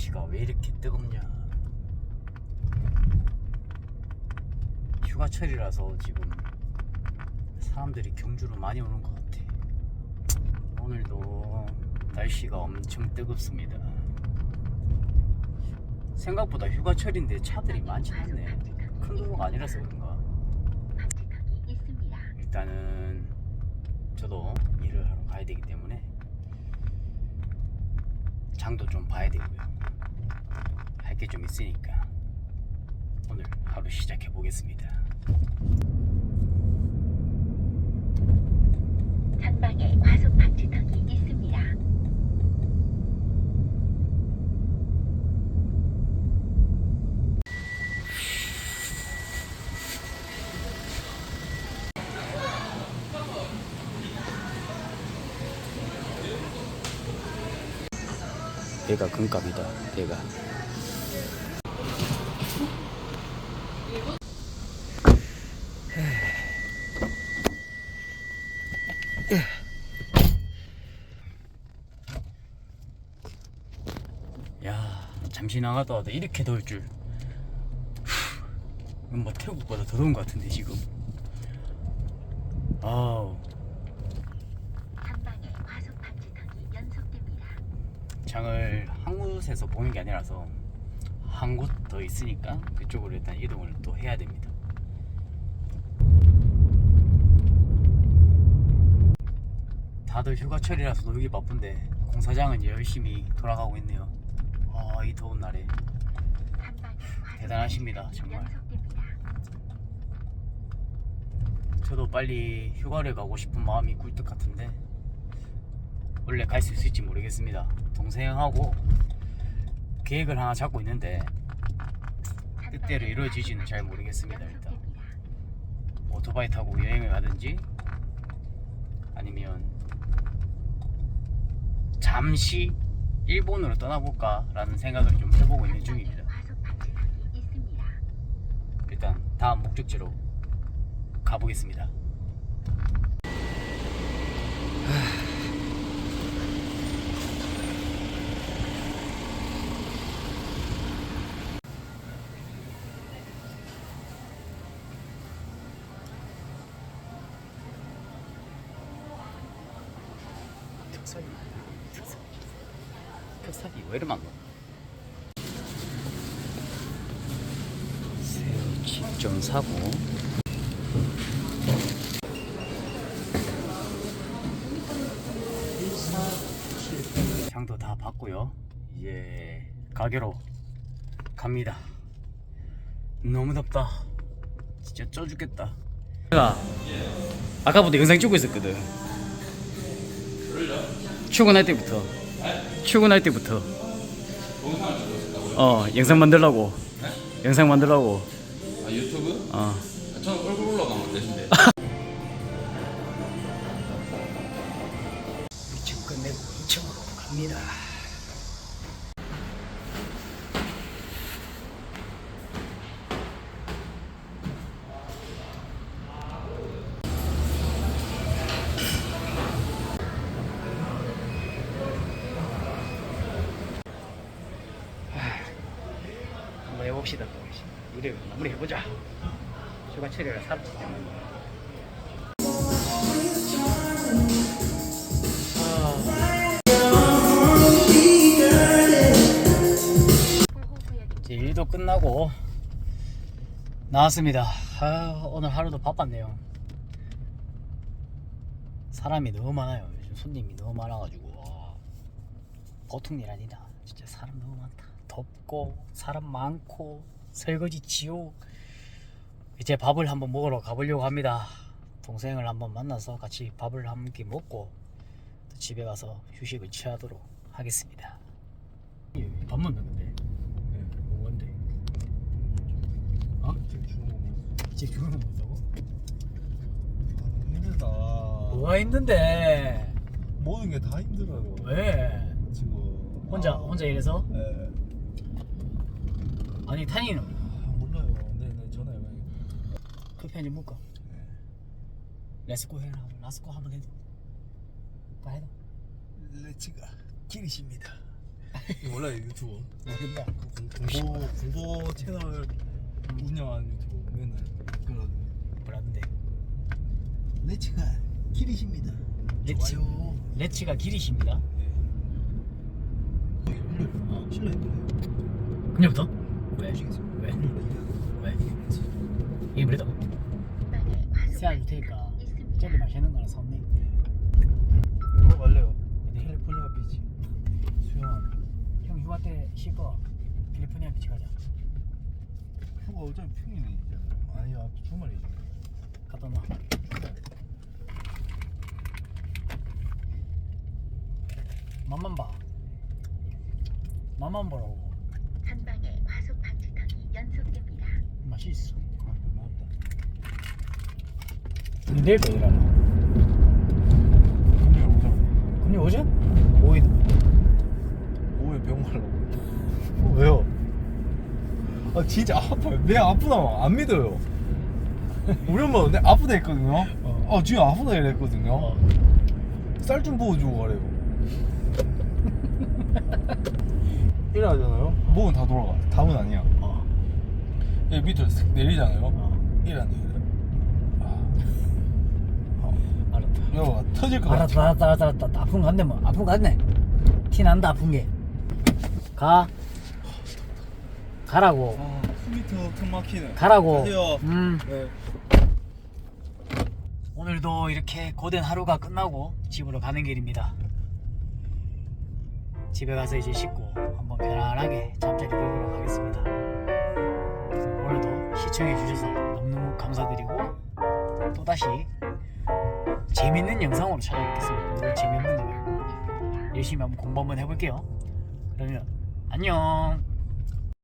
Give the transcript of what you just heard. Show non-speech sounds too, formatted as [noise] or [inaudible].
날씨가 왜 이렇게 뜨겁냐 휴가철이라서 지금 사람들이 경주로 많이 오는 것 같아 오늘도 날씨가 엄청 뜨겁습니다 생각보다 휴가철인데 차들이 많지 않네 큰 도로가 아니라서 그런가. 일단은 저도 일을 하러 가야 되기 때문에 장도 좀 봐야 되고요. 할게좀 있으니까 오늘 하루 시작해 보겠습니다. 전방에 과속 방지턱이 있습니다. 배가 금값이다. 배가. 야 잠시 나가다 와도 이렇게 더울 줄. 후, 이건 뭐 태국보다 더 더운 것 같은데 지금. 아우. 장을 한 곳에서 보는 게 아니라서 한 곳 더 있으니까 그쪽으로 일단 이동을 또 해야 됩니다. 다들 휴가철이라서 놀기 바쁜데 공사장은 열심히 돌아가고 있네요. 아, 이 더운 날에 대단하십니다, 정말. 저도 빨리 휴가를 가고 싶은 마음이 굴뚝 같은데 원래 갈 수 있을지 모르겠습니다. 동생하고 계획을 하나 잡고 있는데 뜻대로 이루어지지는 잘 모르겠습니다, 일단. 오토바이 타고 여행을 가든지 아니면 잠시 일본으로 떠나볼까 라는 생각을 좀 해보고 있는 중입니다. 일단 다음 목적지로 가보겠습니다. 특사이 왜 이리 많노? 새우 칩좀 사고. 장도 다 봤고요. 이제 가게로 갑니다. 너무 덥다. 진짜 쪄 죽겠다. 내가 아까부터 영상 찍고 있었거든. 출근할 때부터 출근할 때부터. 어 영상 만들라고. 영상 만들라고. 아 유튜브? 어. 아, 저는 얼굴 올라가면 되신데. 2층 끝내고 2층으로 갑니다. 또 일을 마무리 해보자. 휴가철이라 살았기 때문에. 보호구역입니다. 이제 일도 끝나고 나왔습니다. 아, 오늘 하루도 바빴네요. 사람이 너무 많아요. 요즘 손님이 너무 많아가지고 와, 보통 일 아니다. 진짜 사람 너무 많다. 덥고 사람 많고 설거지 지옥. 이제 밥을 한번 먹으러 가보려고 합니다. 동생을 한번 만나서 같이 밥을 함께 먹고 또 집에 가서 휴식을 취하도록 하겠습니다. 밥 먹는 건데. 뭔데? 어? 죽은 거 먹는다고? 힘들다. 뭐가 있는데? 모든 게 다 힘들어요. 왜? 지금 혼자 아, 혼자 이래서? 네. 아니 탄이는 아, 몰라요. 네, 네 전화 해봐야겠다. 커피 한잔 먹까? 렛츠고 해라. 렛츠고 한번 해도. 가 해도. 레츠가 길이십니다. [laughs] 몰라요 유튜버 모른다. 공- 공보 공보 채널 운영하는 유튜버 맨날 그러던데 뭐라는데? 레츠가 길이십니다 레츠. 좋아요 레츠가 길이십니다. 어, 실내 있네 그녀부터? 왜? 왜? 왜? 이게 뭐래도? 과속 세아 줄 테니까. 저기 맛있는 거나 사온네. 그거 갈래요 어디? 캘리포니아 비치 수영하는 형 휴가 때 쉴거 캘리포니아 비치 가자. 휴가 어차피 평일이잖아요 아니 야 주말이죠 갔다 놔. 맛만 봐. 맛만 보라고. 전방에 과속 방지턱이 연속됩니다. 맛이 있어. 아 고맙다 근데 내일 또 일하나? 금요일 오전 근데 어제? 오이 오후에 병원 가려고 어, 왜요? 아 진짜 아파요 내 아프다 안 믿어요 우리 엄마가 내 아프다 했거든요 어. 아 지금 아프다 이랬거든요 어. 쌀좀 부어주고 가래요 [laughs] 이래하잖아요 목은 다 돌아가 답은 아니야 어. 얘 밑으로 슥 내리잖아요 어. 이래안 이래 알았다. 여가 터질 것 같아 알았다, 알았다, 알았다, 알았다. 아픈 거 같네, 뭐. 아픈 거 같네. 티 난다, 아픈 게. 가. 가라고. 아 숨이 턱턱 막히네 가라고. 가세요. 음. 네. 오늘도 이렇게 고된 하루가 끝나고 집으로 가는 길입니다. 집에 가서 이제 씻고 한번 편안하게 잠자리 들도록 하겠습니다. 오늘도 시청해 주셔서 너무너무 감사드리고 또다시 재밌는 영상으로 찾아뵙겠습니다. 오늘 재미없는 거 열심히 한번 공부 한번 해볼게요. 그러면 안녕.